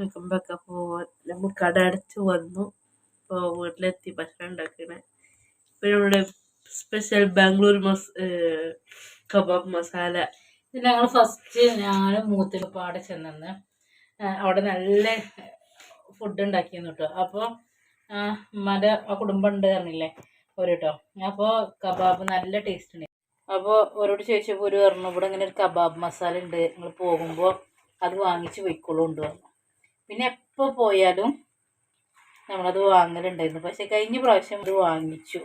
നിൽക്കുമ്പോഴൊക്കെ പോവാൻ നമ്മൾ കട അടച്ച് വന്നു. ഇപ്പോൾ വീട്ടിലെത്തി ഭക്ഷണം ഉണ്ടാക്കണേ. പിന്നെ ഇവിടെ സ്പെഷ്യൽ ബാംഗ്ലൂർ മസ് കബാബ് മസാല. ഞങ്ങൾ ഫസ്റ്റ് ഞാനും മൂത്തിലും പാടെ ചെന്നെന്ന്. അവിടെ നല്ല ഫുഡ് ഉണ്ടാക്കിയെന്ന് കേട്ടോ അപ്പോൾ ഉമ്മന്റെ ആ കുടുംബം ഉണ്ട് പറഞ്ഞില്ലേ? ഒരു കേട്ടോ അപ്പോൾ കബാബ് നല്ല ടേസ്റ്റ് ഉണ്ട്. അപ്പോൾ ഓരോട് ചോദിച്ചപ്പോൾ ഒരു പറഞ്ഞു ഇവിടെ ഇങ്ങനെ ഒരു കബാബ് മസാല ഉണ്ട്. നിങ്ങൾ പോകുമ്പോൾ അത് വാങ്ങിച്ച് പോയിക്കോളൂ ഉണ്ട് പിന്നെ എപ്പോൾ പോയാലും നമ്മളത് വാങ്ങലുണ്ടായിരുന്നു. പക്ഷെ കഴിഞ്ഞ പ്രാവശ്യം അത് വാങ്ങിച്ചു.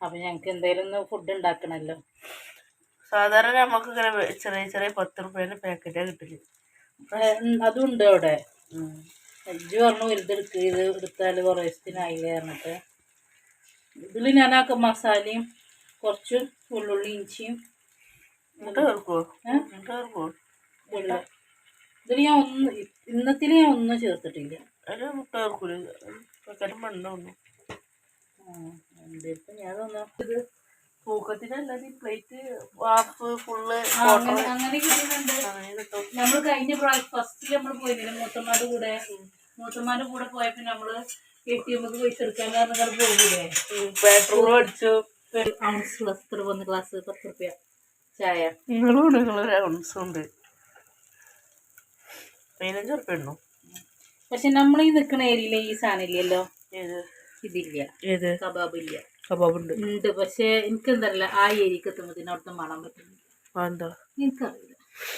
അപ്പം ഞങ്ങൾക്ക് എന്തായാലും ഒന്ന് ഫുഡ് ഉണ്ടാക്കണമല്ലോ സാധാരണ നമുക്ക് ഇങ്ങനെ ചെറിയ ചെറിയ പത്ത് റുപ്യേന്റെ പാക്കറ്റാണ് കിട്ടൽ. ഉം, അതുണ്ട് അവിടെ. അജ്ജു പറഞ്ഞു വലുതെടുക്ക് ഇത് എടുത്താൽ കുറേ ദിവസത്തിനായില്ലേ പറഞ്ഞിട്ട്. ഇതിൽ ഞാൻ ആ മസാലയും കുറച്ച് ഉള്ളുള്ളി ഇഞ്ചിയും മുട്ട ചേർക്കുമോ ഇങ്ങോട്ട് മുട്ട ചേർക്കുമോ ഇതിൽ ഞാൻ ഒന്ന് ഇന്നത്തിൽ ഞാൻ ഒന്നും ചേർത്തിട്ടില്ല. അതിൽ മുട്ട ചേർക്കൂല തൂക്കത്തിനല്ലാതെ പ്ലേറ്റ് ഫുള്ള് അങ്ങനെ കിട്ടുന്നുണ്ട് നമ്മൾ കഴിഞ്ഞ പ്രാവശ്യം ഫസ്റ്റ് നമ്മൾ പോയില്ലേ മൂത്തമാരുടെ കൂടെ? മൂത്തമാരുടെ കൂടെ പോയപ്പോ നമ്മൾ എ ടി എമ്മക്ക് പൈസ എടുക്കാൻ കാരണം പോകില്ലേ പെട്രോൾ അടിച്ചു ഔൺസ് ഗ്ലാസ് പത്ത് റുപ്യ. ചായ. ഉണ്ട്. പതിനഞ്ച് ഉറുപ്പ്യ ഉണ്ടോ പക്ഷെ നമ്മൾ ഈ നിൽക്കുന്ന ഏരിയയിലെ ഈ സാധനം ഇല്ലല്ലോ ഏത്? ഇതില്ല. ഏത്? കബാബ് ഇല്ല കബാബ് ഉണ്ട്. ഉണ്ട് പക്ഷെ എനിക്ക് എന്തല്ല ആ ഏരിയക്ക് എത്തുമ്പോഴത്തേന് അവിടുത്തെ മണം പറ്റുന്നു എന്താ? എനിക്കറിയില്ല.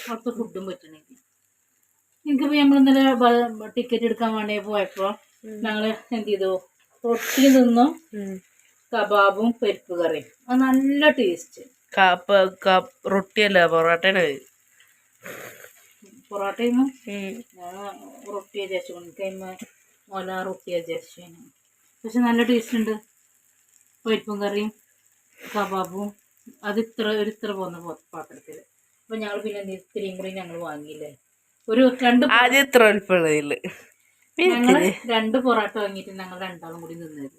അവിടുത്തെ ഫുഡും പറ്റണില്ല എനിക്കിപ്പോൾ നമ്മൾ ഇന്നലെ ടിക്കറ്റ് എടുക്കാൻ വേണ്ടി പോയപ്പോൾ ഞങ്ങൾ എന്ത് ചെയ്തു റൊട്ടി നിന്നും. കബാബും പരിപ്പ് കറിയും. അത് നല്ല ടേസ്റ്റ്. റൊട്ടിയല്ല പൊറോട്ടയാണ് പൊറോട്ടയും ഞാൻ റൊട്ടി കൈമ കഴിയുമ്പോൾ ഓല റൊട്ടി വിചാരിച്ചു പക്ഷെ നല്ല ടേസ്റ്റ് ഉണ്ട്. പരിപ്പും കറിയും കബാബും. അത് ഇത്ര ഒരു ഇത്ര പോകുന്ന പാത്രത്തിൽ. അപ്പം ഞങ്ങൾ പിന്നെ? ഇത്രയും കൂടി ഞങ്ങൾ വാങ്ങിയില്ലേ? ഒരു രണ്ട് ആദ്യം ഇത്ര ഞങ്ങൾ രണ്ട് പൊറോട്ട വാങ്ങിയിട്ട് ഞങ്ങൾ രണ്ടാളും കൂടി നിന്നത്.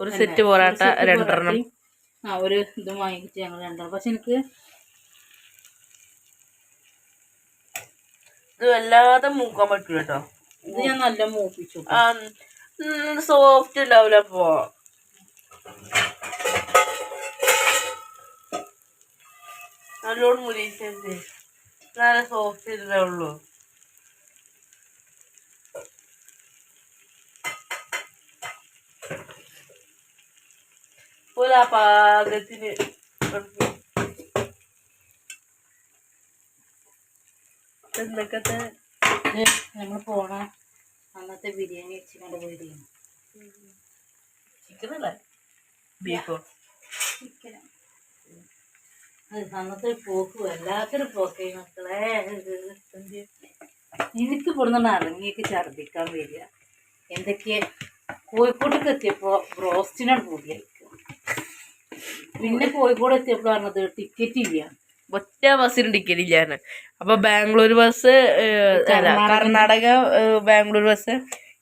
ഒരു സെറ്റ് പൊറോട്ട രണ്ടെണ്ണം. ആ ഒരു ഇതും വാങ്ങിയിട്ട് ഞങ്ങൾ രണ്ടാളും. പക്ഷെ എനിക്ക് ഇത് വല്ലാതെ മൂക്കാൻ പറ്റൂല കേട്ടോ ഇത് ഞാൻ നല്ല മൂപ്പിച്ചു. ആ സോഫ്റ്റ് ഉണ്ടാവില്ല അപ്പോ. നല്ലോണം മുരിച്ചത് നല്ല സോഫ്റ്റ് ഉണ്ടാവുള്ളൂ പോലെ ആ പാകത്തിന് എടുക്കും. എന്തൊക്കെ ഇത് നമ്മൾ പോണ അന്നത്തെ ബിരിയാണി വെച്ച് കണ്ട് പോയിരുന്നു ചിക്കനല്ലേ ബീഫോ? ചിക്കനാ. അന്നത്തെ പോക്ക് വല്ലാത്തൊരു പോക്കേ മക്കളെ. എനിക്ക് ഇവിടുന്ന് ഇറങ്ങിയൊക്കെ ഛർദ്ദിക്കാൻ വരിക. എന്തൊക്കെയാ കോഴിക്കോട്ടേക്ക് എത്തിയപ്പോൾ ബ്രോസ്റ്റിനാണ് കൂടിയായിരിക്കും പിന്നെ കോഴിക്കോട് എത്തിയപ്പോൾ പറഞ്ഞത് ടിക്കറ്റ് ഇല്ല. ഒറ്റ ബസ്സിന് ടിക്കറ്റ് ഇല്ലായിരുന്നു അപ്പൊ ബാംഗ്ലൂർ ബസ് അല്ല കർണാടക ബാംഗ്ലൂർ ബസ്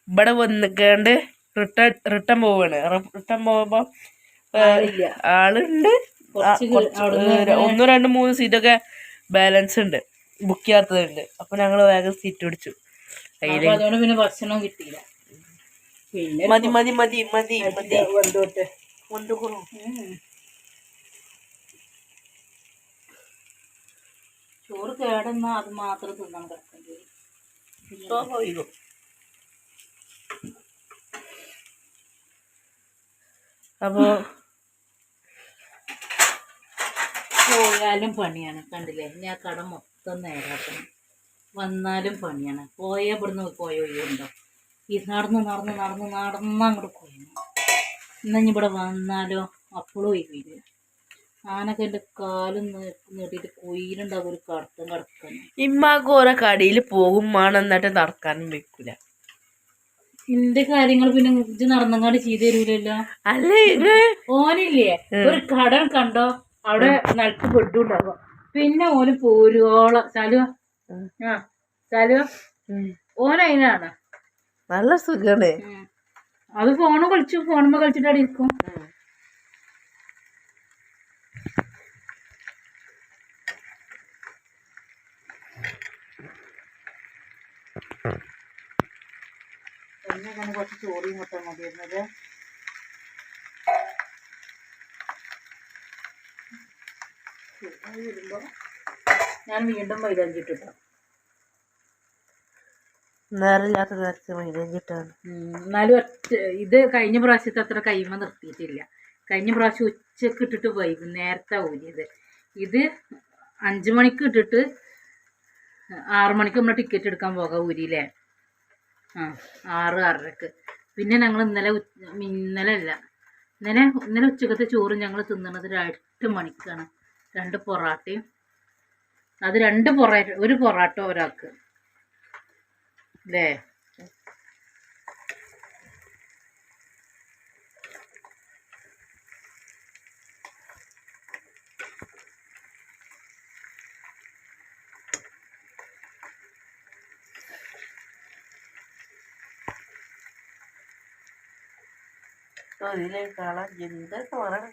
ഇവിടെ വന്നിക്കാണ്ട് റിട്ടേൺ റിട്ടേൺ പോവാണ്. റിട്ടേൺ പോകുമ്പോ ആളുണ്ട്. ഒന്നോ രണ്ടും മൂന്ന് സീറ്റൊക്കെ ബാലൻസ് ഉണ്ട്. ബുക്ക് ചെയ്യാത്തതുണ്ട്. അപ്പൊ ഞങ്ങൾ വേഗം സീറ്റ് പിടിച്ചു. അതുകൊണ്ട് പിന്നെ ഭക്ഷണം കിട്ടിയില്ല. മതി മതി മതി മതി മതി. കൊണ്ടുപോകണോ ചോറ് കേടുന്ന അത് മാത്രം തിന്നാൻ കിടക്കേണ്ടി വരും സ്വാഭാവികം അപ്പോ പോയാലും പണിയാണ് കണ്ടില്ലേ? ഞാൻ കട മൊത്തം നേരാക്കണം. വന്നാലും പണിയാണ്. പോയ ഇവിടുന്ന് പോയ ഒഴിവുണ്ടോ? ഈ നടന്ന് നടന്ന് നടന്ന് നടന്ന് അങ്ങോട്ട് പോയി എന്നാ ഇനി ഇവിടെ വന്നാലോ? അപ്പോഴും ഒഴിവില്ല ആനൊക്കെ എന്റെ കാലും നീട്ടിയിട്ട് കൊയിലുണ്ടാവും ഒരു കടത്തം കടക്കാൻ. ഇമ്മാക്ക് ഓരോ കടയിൽ പോകും വേണം എന്നിട്ട് നടക്കാനും വെക്കൂല. എന്റെ കാര്യങ്ങൾ പിന്നെ ഇത് നടന്നങ്ങാണ്ട് ചെയ്തു തരൂലല്ലോ? അല്ലേ ഓനില്ലേ ഒരു കട കണ്ടോ? അവിടെ നിലത്ത് ബെഡുണ്ടാകും പിന്നെ ഓന് പോരോളം ചാലുവ ആ ചാലുവ ഓനതിനാണ് നല്ല സുഖാണ്. അത് ഫോണ് കളിച്ചു ഫോണുമ്പോ കളിച്ചിട്ടാണ് ഇരിക്കും. എന്നെ കുറച്ച് ചോറിയും കൊട്ടാൻ മതിയായിരുന്നത് വരുമ്പോൾ ഞാൻ വീണ്ടും മൈലാഞ്ചി ഇട്ടിട്ടോ നേരമില്ലാത്ത നേരത്തെ മൈലഞ്ചിട്ടാണ് ഉം, എന്നാലും ഒറ്റ ഇത് കഴിഞ്ഞ പ്രാവശ്യത്തെ അത്ര കൈമ നിർത്തിയിട്ടില്ല. കഴിഞ്ഞ പ്രാവശ്യം ഉച്ചയ്ക്ക് ഇട്ടിട്ട് വൈകുന്നേരത്തെ ഊരിയത്. ഇത് അഞ്ച് മണിക്ക് ഇട്ടിട്ട് ആറു മണിക്ക് നമ്മൾ ടിക്കറ്റ് എടുക്കാൻ പോകാം ഊരിയില്ലേ? ആറ് ആറരക്ക്. പിന്നെ ഞങ്ങൾ ഇന്നലെ ഇന്നലെ അല്ല. ഇന്നലെ ഇന്നലെ ഉച്ചക്കത്തെ ചോറ് ഞങ്ങൾ തിന്നണത് ഒരു എട്ട് മണിക്കാണ്. രണ്ട് പൊറാട്ടയും. അത് രണ്ട് പൊറ ഒരു പൊറാട്ട ഒരാൾക്ക്. അല്ലേ കാണാൻ എന്തൊക്കെ പറയണം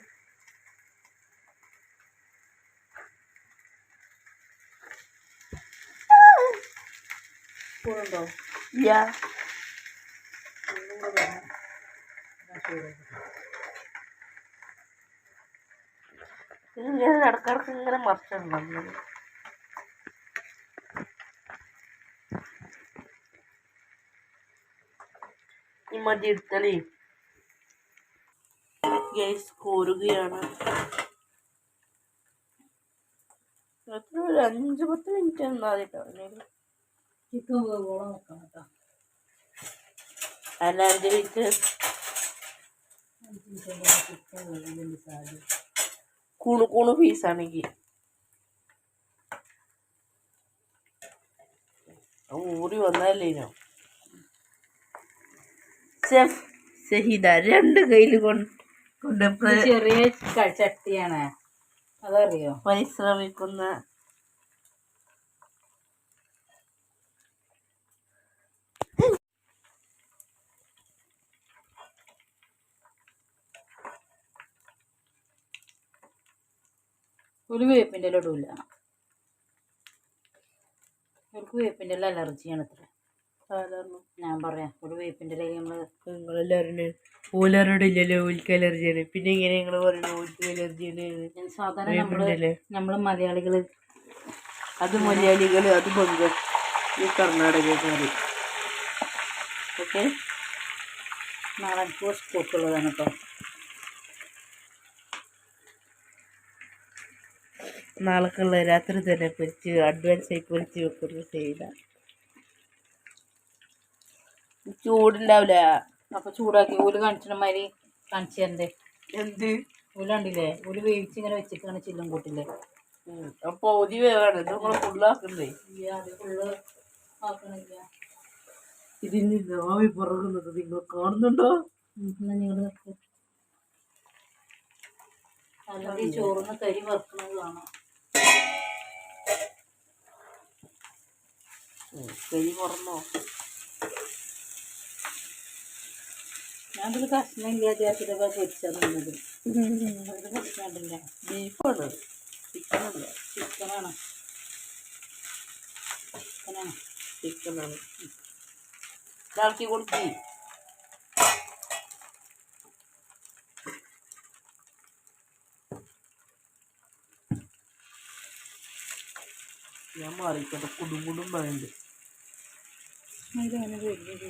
സ്പൂണുണ്ടോ യാ. ഇങ്ങനെ ഇടക്കിടക്ക് ഇങ്ങനെ മറിച്ചിടണം ഈ മതി എടുത്തളി ഗൈസ് കോരുകയാണ്. എത്ര ഒരു അഞ്ച് പത്ത് മിനിറ്റ് എന്നാൽ കേട്ടോ. ചിക്കൻ വേവോളം വെക്കണം കേട്ടോ. അല്ല അഞ്ച് മിനിറ്റ്. ചിക്കൻ വേവിന്റെ സാധ്യത. കൂണു കൂണു പീസാണെങ്കിൽ ഊറി വന്നല്ലേ ഞാൻ ഷെഫ് ഷഹീദ രണ്ട് കയ്യിൽ കൊണ്ട് ചെറിയ ചട്ടിയാണ്. അതറിയോ? പരിശ്രമിക്കുന്ന ഒരു വേപ്പിന്റെ ഇല ഇടൂല. അവർക്ക് വേപ്പിന്റെ ഇല അലർജിയാണ് അത്ര ഞാൻ പറയാം ഒരു വേപ്പിന്റെ ഇല നമ്മൾ നിങ്ങളെല്ലാവരും ഓലറിടില്ലല്ലോ ഓൽക്ക് അലർജിയാണ് പിന്നെ ഇങ്ങനെ നിങ്ങൾ പറയുന്നത് ഓൽക്ക് അലർജിയാണ് സാധാരണ നമ്മൾ മലയാളികൾ അത് മലയാളികൾ അത് ബംഗ ഈ കർണാടകക്കാർ ഓക്കെ? നാളെ എനിക്ക് സ്പോട്ടുള്ളതാണ് കേട്ടോ നാളേക്കുള്ള രാത്രി തന്നെ പൊരിച്ച് അഡ്വാൻസ് ആയി പൊരിച്ച് വെക്കുന്നു ചെയ്യില്ല ചൂടുണ്ടാവില്ല അപ്പൊ ചൂടാക്കി ഓൽ കാണിച്ചിട്ട് മാതിരി കാണിച്ചു തരണ്ടേ. എന്ത്? ഓൽ കണ്ടില്ലേ? ഓൽ വേവിച്ച് ഇങ്ങനെ വെച്ചിട്ടാണ് ചില്ലും കൂട്ടില്ലേ അപ്പൊ ഒതി വേവാണ്. ഇത് നമ്മൾ ഫുള്ളാക്കണ്ടേ ഫുള്ള് ആക്കണില്ല. ഇതിന് ആവി പറകുന്നത് നിങ്ങൾ കാണുന്നുണ്ടോ? നിങ്ങൾ അല്ലെങ്കിൽ ചോറിന് കരി വറുക്കുന്നത് കാണാം. കരി കൈ ഞാൻ ഇതിൽ കഷ്ണം വിചാരിച്ചിട്ടൊക്കെ പൊരിച്ചത് നിന്നത് ഒരു പ്രശ്നമില്ല ബീഫാണ്. ചിക്കനല്ല ചിക്കനാണ്. ചിക്കനാണ്. ചിക്കനാണ്. ഇതാക്കി കൊടുക്കി. ഞാൻ മാറിക്കട്ടെ. കുടും കുടും പറയുന്നുണ്ട് ഇതങ്ങനെ വലിയ